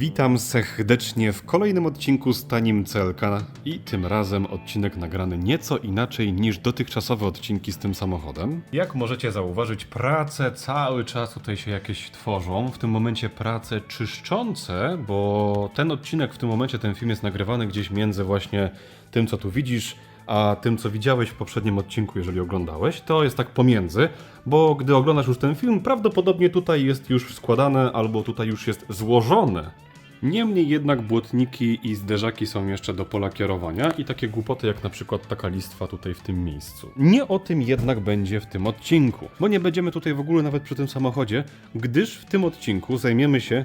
Witam serdecznie w kolejnym odcinku z Tanim Celka i tym razem odcinek nagrany nieco inaczej niż dotychczasowe odcinki z tym samochodem. Jak możecie zauważyć, prace cały czas tutaj się jakieś tworzą. W tym momencie prace czyszczące, bo ten odcinek w tym momencie, ten film jest nagrywany gdzieś między właśnie tym, co tu widzisz, a tym, co widziałeś w poprzednim odcinku, jeżeli oglądałeś, to jest tak pomiędzy, bo gdy oglądasz już ten film, prawdopodobnie tutaj jest już składane albo tutaj już jest złożone. Niemniej jednak błotniki i zderzaki są jeszcze do pola kierowania i takie głupoty jak na przykład taka listwa tutaj w tym miejscu. Nie o tym jednak będzie w tym odcinku, bo nie będziemy tutaj w ogóle nawet przy tym samochodzie, gdyż w tym odcinku zajmiemy się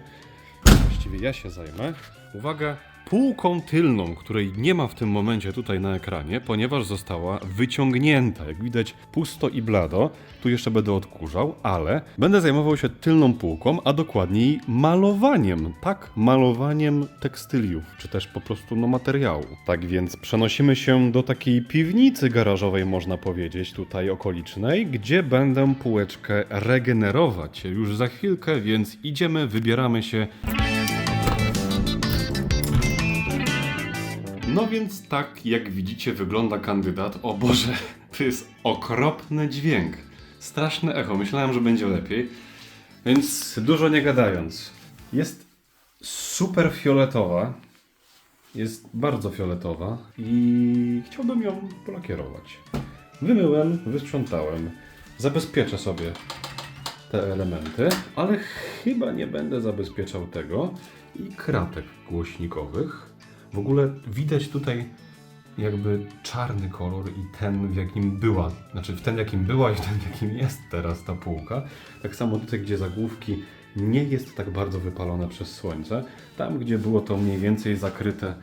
właściwie ja się zajmę. Uwaga, półką tylną, której nie ma w tym momencie tutaj na ekranie, ponieważ została wyciągnięta. Jak widać, pusto i blado. Tu jeszcze będę odkurzał, ale będę zajmował się tylną półką, a dokładniej malowaniem. Tak, malowaniem tekstyliów, czy też po prostu no materiału. Tak więc przenosimy się do takiej piwnicy garażowej, można powiedzieć, tutaj okolicznej, gdzie będę półeczkę regenerować już za chwilkę, więc idziemy, wybieramy się No więc tak, jak widzicie, wygląda kandydat. O Boże, to jest okropny dźwięk. Straszne echo. Myślałem, że będzie lepiej. Więc dużo nie gadając. Jest super fioletowa. Jest bardzo fioletowa i chciałbym ją polakierować. Wymyłem, wysprzątałem. Zabezpieczę sobie te elementy, ale chyba nie będę zabezpieczał tego i kratek głośnikowych. W ogóle widać tutaj jakby czarny kolor i ten w jakim była, znaczy w ten w jakim była i w ten w jakim jest teraz ta półka. Tak samo tutaj, gdzie zagłówki nie jest tak bardzo wypalone przez słońce. Tam, gdzie było to mniej więcej zakryte,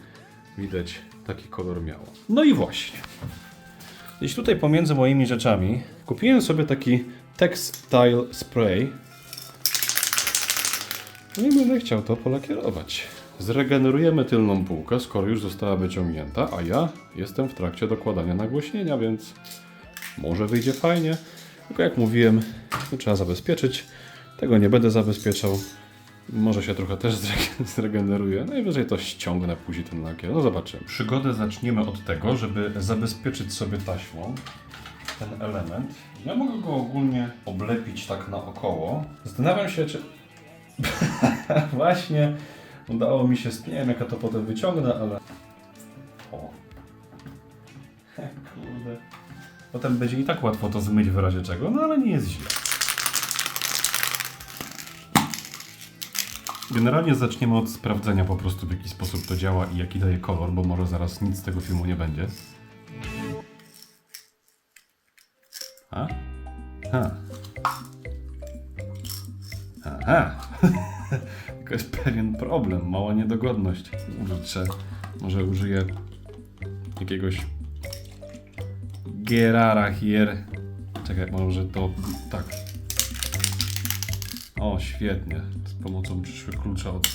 widać taki kolor miało. No i właśnie. Gdzieś tutaj pomiędzy moimi rzeczami kupiłem sobie taki textile spray. No i będę chciał to polakierować. Zregenerujemy tylną półkę, skoro już została wyciągnięta, a ja jestem w trakcie dokładania nagłośnienia, więc może wyjdzie fajnie. Tylko jak mówiłem, trzeba zabezpieczyć. Tego nie będę zabezpieczał. Może się trochę też zre- zregeneruje. Najwyżej to ściągnę później ten lakier. No zobaczymy. Przygodę zaczniemy od tego, żeby zabezpieczyć sobie taśmą ten element. Ja mogę go ogólnie oblepić tak naokoło. Zastanawiam się, czy właśnie udało mi się, nie wiem jak ja to potem wyciągnę, ale... O. Kurde. Potem będzie i tak łatwo to zmyć w razie czego, no ale nie jest źle. Generalnie zaczniemy od sprawdzenia po prostu w jaki sposób to działa i jaki daje kolor, bo może zaraz nic z tego filmu nie będzie. A? Ha. Aha. Jest pewien problem, mała niedogodność. Kurczę, może użyję jakiegoś Gerara hier. Czekaj, może to tak. O, świetnie. Z pomocą przyszły klucza od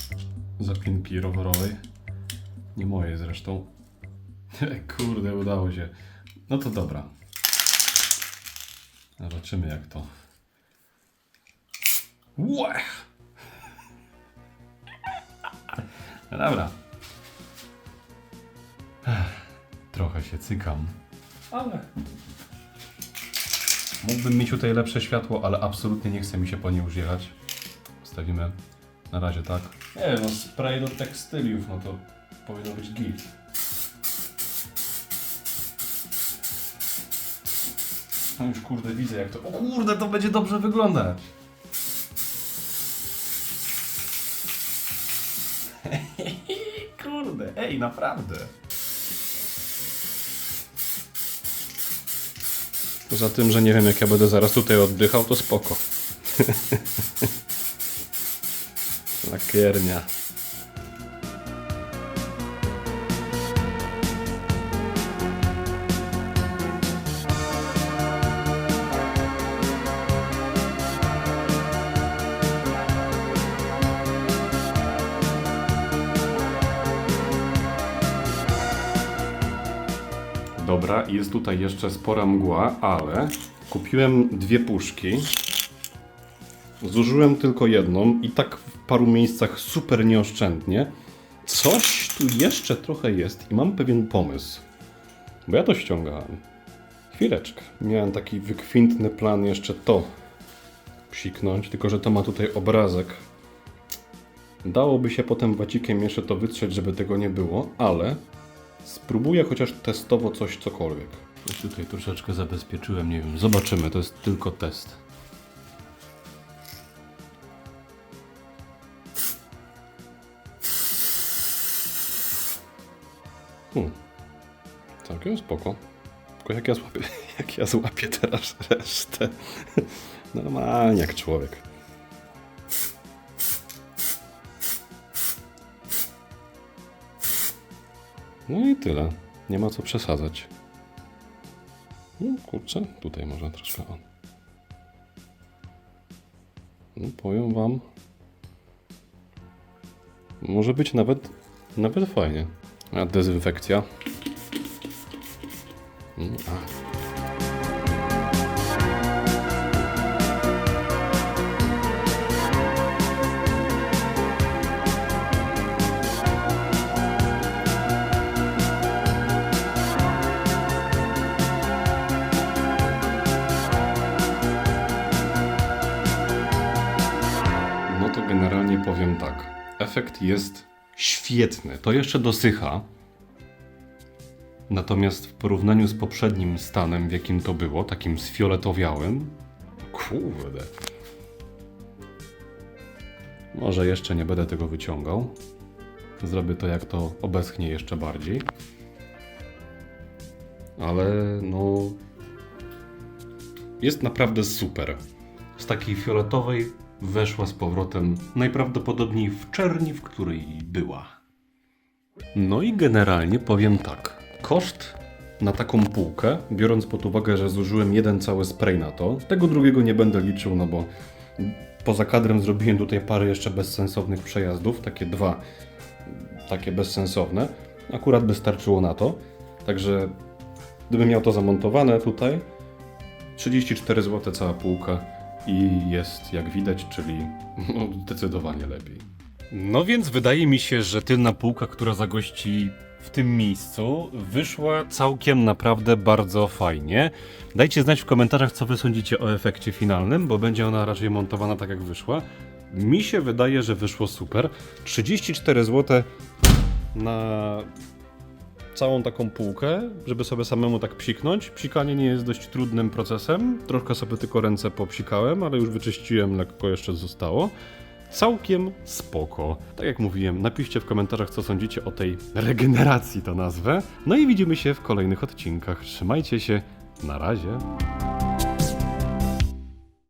zapinki rowerowej. Nie moje zresztą. Kurde, udało się. No to dobra. Zobaczymy jak to. Łech! No dobra. Trochę się cykam. Ale. Mógłbym mieć tutaj lepsze światło, ale absolutnie nie chce mi się po nie użierać. Stawimy na razie tak. Nie no, spray do tekstyliów, no to powinno być git. No już kurde widzę jak to... O kurde, to będzie dobrze wyglądać. Ej, naprawdę. Poza tym, że nie wiem jak ja będę zaraz tutaj oddychał, to spoko. Lakiernia. Dobra, jest tutaj jeszcze spora mgła, ale kupiłem dwie puszki. Zużyłem tylko jedną i tak w paru miejscach super nieoszczędnie. Coś tu jeszcze trochę jest i mam pewien pomysł. Bo ja to ściągałem. Chwileczkę. Miałem taki wykwintny plan jeszcze to psiknąć, tylko że to ma tutaj obrazek. Dałoby się potem wacikiem jeszcze to wytrzeć, żeby tego nie było, ale spróbuję chociaż testowo coś cokolwiek. Coś tutaj troszeczkę zabezpieczyłem, nie wiem. Zobaczymy, to jest tylko test. Hmm. Całkiem spoko. Tylko jak ja złapię, jak ja złapię teraz resztę. Normalnie jak człowiek. No i tyle. Nie ma co przesadzać. No kurczę, tutaj może troszkę o. No, powiem wam. Może być nawet, nawet fajnie. A dezynfekcja. Mm, A. powiem tak. Efekt jest świetny. To jeszcze dosycha. Natomiast w porównaniu z poprzednim stanem, w jakim to było, takim sfioletowiałym, kurde. Może jeszcze nie będę tego wyciągał. Zrobię to jak to obeschnie jeszcze bardziej. Ale no. Jest naprawdę super. Z takiej fioletowej weszła z powrotem najprawdopodobniej w czerni, w której była. No i generalnie powiem tak. Koszt na taką półkę, biorąc pod uwagę, że zużyłem jeden cały spray na to, tego drugiego nie będę liczył, no bo poza kadrem zrobiłem tutaj parę jeszcze bezsensownych przejazdów, takie dwa, takie bezsensowne. Akurat by starczyło na to. Także gdybym miał to zamontowane tutaj, 34 zł cała półka i jest jak widać, czyli no, zdecydowanie lepiej. No więc wydaje mi się, że tylna półka, która zagości w tym miejscu, wyszła całkiem naprawdę bardzo fajnie. Dajcie znać w komentarzach, co wy sądzicie o efekcie finalnym, bo będzie ona raczej montowana tak jak wyszła. Mi się wydaje, że wyszło super. 34 zł na całą taką półkę, żeby sobie samemu tak psiknąć. Psikanie nie jest dość trudnym procesem. Troszkę sobie tylko ręce popsikałem, ale już wyczyściłem, lekko jeszcze zostało. Całkiem spoko. Tak jak mówiłem, napiszcie w komentarzach, co sądzicie o tej regeneracji, to nazwę. No i widzimy się w kolejnych odcinkach. Trzymajcie się. Na razie.